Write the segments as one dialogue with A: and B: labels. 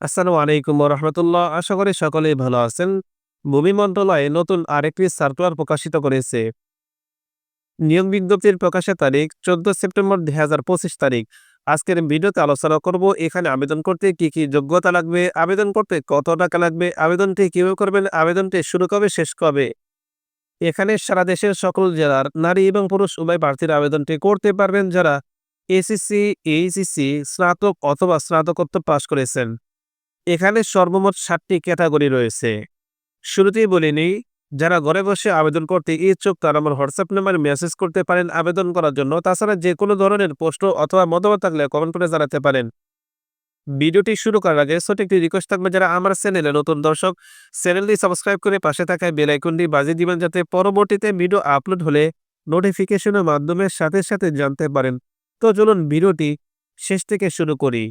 A: আসসালামু আলাইকুম রহমতুল্লাহ। আশা করি সকলেই ভালো আছেন। ভূমি মন্ত্রণালয় নতুন আরেকটি সার্কুলার প্রকাশিত করেছে। নিয়োগ বিজ্ঞপ্তির প্রকাশের তারিখ চোদ্দ সেপ্টেম্বর দুই হাজার পঁচিশ তারিখ। আজকের ভিডিওতে আলোচনা করব, এখানে আবেদন করতে কি কি যোগ্যতা লাগবে, আবেদন করতে কত টাকা লাগবে, আবেদনটি কীভাবে করবেন, আবেদনটি শুরু কবে, শেষ কবে? এখানে সারা দেশের সকল জেলার নারী এবং পুরুষ উভয় প্রার্থীর আবেদনটি করতে পারবেন যারা এসিসি এইচএসসি, স্নাতক অথবা স্নাতকোত্তর পাশ করেছেন। এখানে সর্বমোট সাতটি ক্যাটাগরি রয়েছে। শুরুতেই বলিনি যারা ঘরে বসে আবেদন করতে ইচ্ছুক তারা আমার হোয়াটসঅ্যাপ নাম্বারে মেসেজ করতে পারেন আবেদন করার জন্য। তাছাড়া যে কোনো ধরনের প্রশ্ন অথবা মতামত থাকলে কমেন্ট করে জানাতে পারেন। ভিডিওটি শুরু করার আগে ছোট একটি রিকোয়েস্ট থাকবে যারা আমার চ্যানেলে নতুন দর্শক, চ্যানেলটি সাবস্ক্রাইব করে পাশে থাকা বেল বাজিয়ে দিবেন যাতে পরবর্তীতে ভিডিও আপলোড হলে নোটিফিকেশনের মাধ্যমে সাথে সাথে জানতে পারেন। তো চলুন ভিডিওটি শেষ থেকে শুরু করি।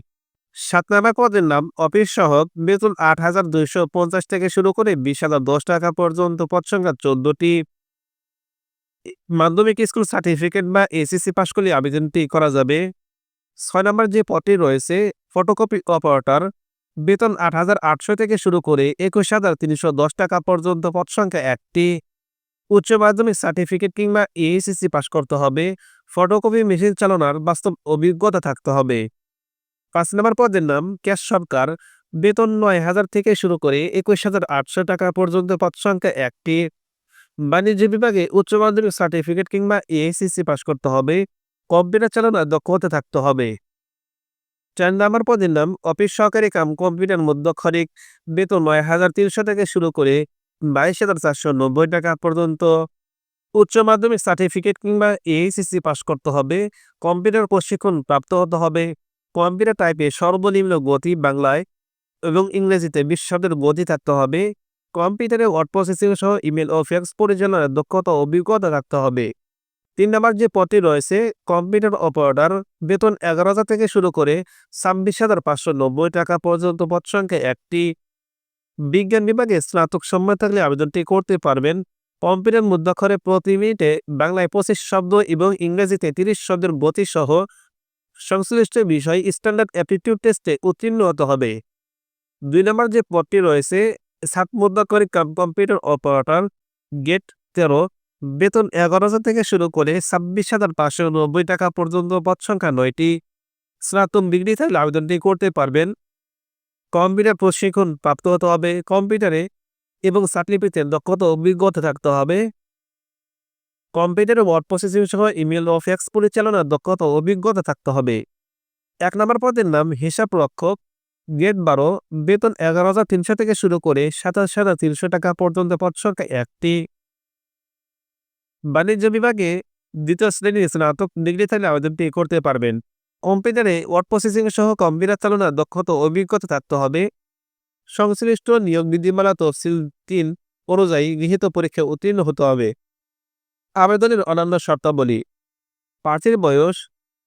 A: সাত নাম্বার পদের নাম অফিস সহক বেতন আট হাজার দুইশো পঞ্চাশ থেকে শুরু করে বিশ হাজার দশ টাকা পর্যন্ত পদ সংখ্যা চোদ্দটি। মাধ্যমিক স্কুল সার্টিফিকেট বা এসিসি পাশ করলে আবেদনটি করা যাবে। ছয় নম্বর যে পদটি রয়েছে, ফটোকপি অপারেটর, বেতন আট হাজার আটশো থেকে শুরু করে একুশ হাজার তিনশো দশ টাকা পর্যন্ত পদ সংখ্যা একটি। উচ্চ মাধ্যমিক সার্টিফিকেট কিংবা এএসিসি পাশ করতে হবে। ফটোকপি মেশিন চালানোর বাস্তব অভিজ্ঞতা থাকতে হবে। পাঁচ নম্বর পদের নাম ক্যাশ সরকার। বেতন নয় হাজার থেকে শুরু করে একুশ হাজার আটশো টাকা পর্যন্ত পদ সংখ্যা একটি। বাণিজ্য বিভাগে উচ্চ মাধ্যমিক সার্টিফিকেট কিংবা এএসিসি পাশ করতে হবে। কম্পিউটার চালানোর দক্ষতা থাকতে হবে। চার নম্বর পদের নাম অফিস সহকারী কাম কম্পিউটার মধ্যক্ষরিক। বেতন নয় হাজার তিনশো থেকে শুরু করে বাইশ হাজার চারশো নব্বই টাকা পর্যন্ত। উচ্চ মাধ্যমিক সার্টিফিকেট কিংবা এএসিসি পাশ করতে হবে। কম্পিউটার প্রশিক্ষণ প্রাপ্ত হতে হবে। কম্পিউটার টাইপে সর্বনিম্ন গতি বাংলায় এবং ইংরেজিতে বিশ গতি থাকতে হবে। কম্পিউটারে ওয়ার্ড প্রসেসিং সহ ইমেল ও ফ্যাক্স পরিচালনার দক্ষতা অভিজ্ঞতা থাকতে হবে। তিন নম্বর যে পদটি রয়েছে, কম্পিউটার অপারেটর, বেতন এগারো হাজার থেকে শুরু করে ছাব্বিশ হাজার পাঁচশো নব্বই টাকা পর্যন্ত পদ সংখ্যা একটি। বিজ্ঞান বিভাগে স্নাতক সম্মান থাকলে আবেদনটি করতে পারবেন। কম্পিউটার মুদ্রাক্ষরে প্রতি মিনিটে বাংলায় পঁচিশ শব্দ এবং ইংরেজিতে তিরিশ শব্দের গতি সহ সংশ্লিষ্ট বিষয় স্ট্যান্ডার্ড অ্যাপটিটিউড টেস্টে উত্তীর্ণ হতে হবে। দুই নম্বর যে পদটি রয়েছে, সাত মুদ্রাকরী কম্পিউটার অপারেটর, গেট তেরো, বেতন এগারো হাজার থেকে শুরু করে ছাব্বিশ হাজার পাঁচশো নব্বই টাকা পর্যন্ত পদ সংখ্যা নয়টি। স্নাতক ডিগ্রি থাকলে আবেদনটি করতে পারবেন। কম্পিউটার প্রশিক্ষণ প্রাপ্ত হতে হবে কম্পিউটারে এবং সার্টিফিকেটের দক্ষতা অভিজ্ঞতা থাকতে হবে। কম্পিউটারে ওয়ার্ড প্রসেসিং সহ ইমেল ও ফ্যাক্স পরিচালনার দক্ষতা অভিজ্ঞতা থাকতে হবে। এক নম্বর পদের নাম হিসাব রক্ষক। গেট বারো, বেতন এগারো হাজার তিনশো থেকে শুরু করে সাতাশ হাজার তিনশো টাকা পর্যন্ত পদ সংখ্যা একটি। বাণিজ্য বিভাগে দ্বিতীয় শ্রেণির স্নাতক ডিগ্রি থাকলে আবেদনটি করতে পারবেন। কম্পিউটারে ওয়ার্ড প্রসেসিং সহ কম্পিউটার চালনার দক্ষতা অভিজ্ঞতা থাকতে হবে। সংশ্লিষ্ট নিয়োগ বিধিমালা তফসিল তিন অনুযায়ী গৃহীত পরীক্ষা উত্তীর্ণ হতে হবে। আবেদনের অন্যান্য শর্তাবলী। প্রার্থীর বয়স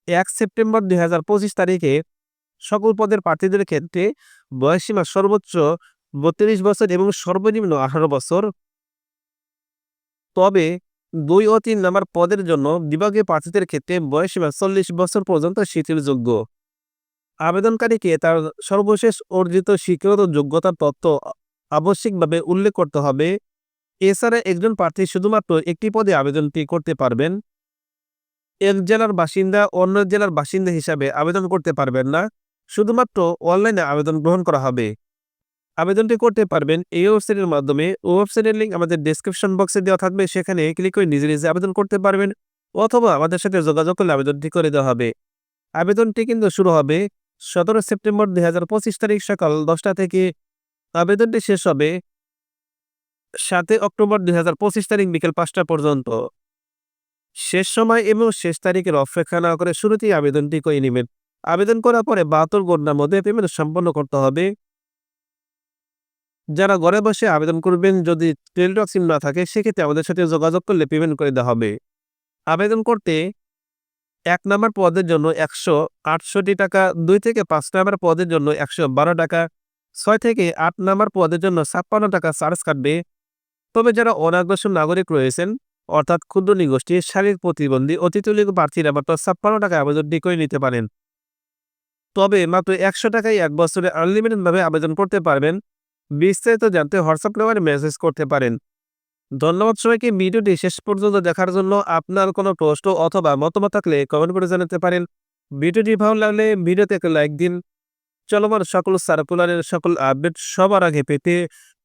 A: এক সেপ্টেম্বর দুই হাজার পঁচিশ তারিখে। সকল পদের প্রার্থীদের ক্ষেত্রে বয়সীমা সর্বোচ্চ বত্রিশ বছর এবং সর্বনিম্ন আঠারো বছর। তবে দুই ও তিন নম্বর পদের জন্য বিভাগীয় প্রার্থীদের ক্ষেত্রে বয়সীমা চল্লিশ বছর পর্যন্ত শিথিলযোগ্য। আবেদনকারীকে তার সর্বশেষ অর্জিত স্বীকৃত যোগ্যতার তথ্য আবশ্যিকভাবে উল্লেখ করতে হবে। এছাড়া একজন প্রার্থী শুধুমাত্র একটি পদে আবেদনটি করতে পারবেন। এক জেলার বাসিন্দা অন্য জেলার বাসিন্দা হিসাবে আবেদন করতে পারবেন না। শুধুমাত্র অনলাইনে আবেদন গ্রহণ করা হবে। আবেদনটি করতে পারবেন এই ওয়েবসাইটের মাধ্যমে। ওয়েবসাইটের লিঙ্ক আমাদের ডেসক্রিপশন বক্সে দেওয়া থাকবে। সেখানে ক্লিক করে নিজে নিজে আবেদন করতে পারবেন অথবা আমাদের সাথে যোগাযোগ করলে আবেদনটি করে দেওয়া হবে। আবেদনটি কিন্তু শুরু হবে সতেরো সেপ্টেম্বর দুই হাজার পঁচিশ তারিখ সকাল দশটা থেকে। আবেদনটি শেষ হবে সাতই অক্টোবর দুই হাজার পঁচিশ তারিখ বিকেল পাঁচটা পর্যন্ত। শেষ সময় এবং শেষ তারিখের অপেক্ষা না করে শুরুতেই আবেদনটি করে নেবেন। আবেদন করার পরে বাহাত্তর ঘণ্টার মধ্যে পেমেন্ট সম্পন্ন করতে হবে। যারা ঘরে বসে আবেদন করবেন, যদি টেলিটক সিম না থাকে, সেক্ষেত্রে আমাদের সাথে যোগাযোগ করলে পেমেন্ট করে দেওয়া হবে। আবেদন করতে এক নম্বর পদের জন্য একশো আটষট্টি টাকা, দুই থেকে পাঁচ নম্বর পদের জন্য একশো বারো টাকা, ছয় থেকে আট নম্বর পদের জন্য ছাপ্পান্ন টাকা চার্জ কাটবে। তবে যারা অনাগ্রসর নাগরিক রয়েছেন, অর্থাৎ ক্ষুদ্র নিগোষ্ঠী, শারীরিক প্রতিবন্ধী অতিতুলিক প্রার্থীরা মাত্র ছাপ্পান্ন টাকায় আবেদনটি করে নিতে পারেন। তবে মাত্র একশো টাকায় এক বছরে আনলিমিটেডভাবে আবেদন করতে পারবেন। বিস্তারিত জানতে হোয়াটসঅ্যাপ নাম্বারে মেসেজ করতে পারেন। ধন্যবাদ সবাইকে, ভিডিওটি শেষ পর্যন্ত দেখার জন্য আপনার কোনো প্রশ্ন অথবা মতামত থাকলে কমেন্ট করে জানাতে পারেন। ভিডিওটি ভালো লাগলে ভিডিওতে একটা লাইক দিন। চলমান সকল সার্কুলারের সকল আপডেট সবার আগে পেতে